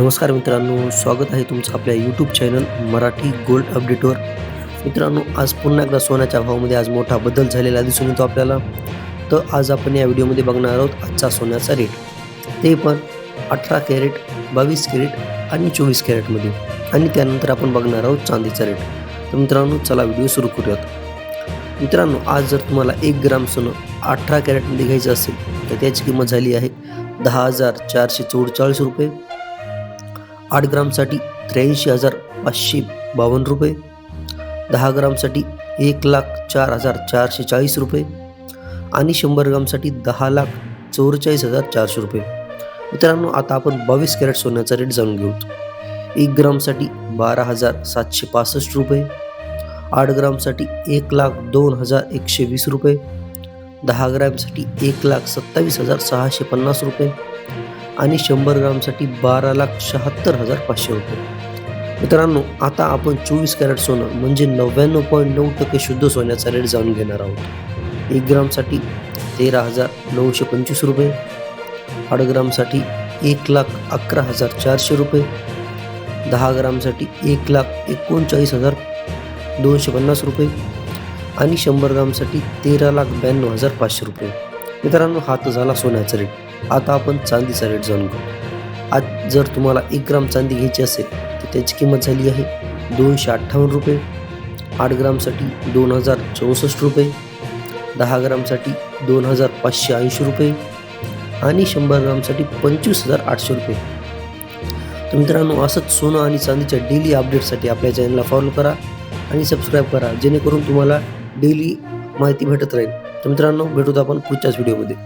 नमस्कार मित्रांनो स्वागत आहे तुमचं आपल्या यूट्यूब चॅनल मराठी गोल्ड अपडेटवर मित्रांनो आज पुन्हा एकदा सोन्याच्या भावामध्ये आज मोठा बदल झालेला दिसून येतो आपल्याला. तर आज आपण या व्हिडिओमध्ये बघणार आहोत आजचा सोन्याचा रेट ते पण अठरा कॅरेट बावीस कॅरेट आणि चोवीस कॅरेटमध्ये आणि त्यानंतर आपण बघणार आहोत चांदीचा रेट तर मित्रांनो चला व्हिडिओ सुरू करूयात. मित्रांनो आज जर तुम्हाला एक ग्राम सोनं अठरा कॅरेटमध्ये घ्यायचं असेल तर त्याची किंमत झाली आहे दहा हजार चारशे चौवेचाळीस रुपये. आठ ग्रामसाठी त्र्याऐंशी हजार पाचशे बावन्न रुपये. दहा ग्रामसाठी एक लाख चार हजार चारशे चाळीस रुपये. आणि शंभर ग्रामसाठी दहा लाख चौवेचाळीस हजार चारशे रुपये. मित्रांनो आता आपण बावीस कॅरेट सोन्याचा रेट जाणून घेऊ. एक ग्रामसाठी बारा हजार सातशे पासष्ट रुपये. आठ ग्रामसाठी एक लाख दोन हजार एकशे वीस रुपये. दहा ग्रॅमसाठी एक लाख सत्तावीस हजार सहाशे पन्नास रुपये. आणि शंभर ग्रामसाठी बारा लाख शहात्तर हजार पाचशे रुपये. मित्रांनो आता आपण चोवीस कॅरेट सोनं म्हणजे नव्याण्णव पॉईंट नऊ टक्के शुद्ध सोन्याचा रेट जाणून घेणार आहोत. एक ग्रामसाठी तेरा हजार नऊशे पंचवीस रुपये. आठ ग्रामसाठी एक लाख अकरा हजार चारशे रुपये. दहा ग्रामसाठी एक लाख एकोणचाळीस हजार दोनशे पन्नास रुपये. आणि शंभर ग्रामसाठी तेरा लाख ब्याण्णव हजार पाचशे रुपये. मित्रांनो हा तर झाला सोन्याचा रेट. आता आपण चांदीचा रेट जाणून घेऊ. आज जर तुम्हाला एक ग्राम चांदी घ्यायची असेल तर त्याची किंमत झाली आहे दोनशे अठ्ठावन्न रुपये. आठ ग्रामसाठी दोन हजार चौसष्ट रुपये. दहा ग्रामसाठी दोन हजार पाचशे ऐंशी रुपये. आणि शंभर ग्रामसाठी पंचवीस हजार आठशे रुपये. तर मित्रांनो असंच सोनं आणि चांदीच्या डेली अपडेटसाठी आपल्या चॅनलला फॉलो करा आणि सबस्क्राईब करा जेणेकरून तुम्हाला डेली माहिती भेटत राहील. तर मित्रांनो भेटूत आपण पुढच्याच व्हिडिओमध्ये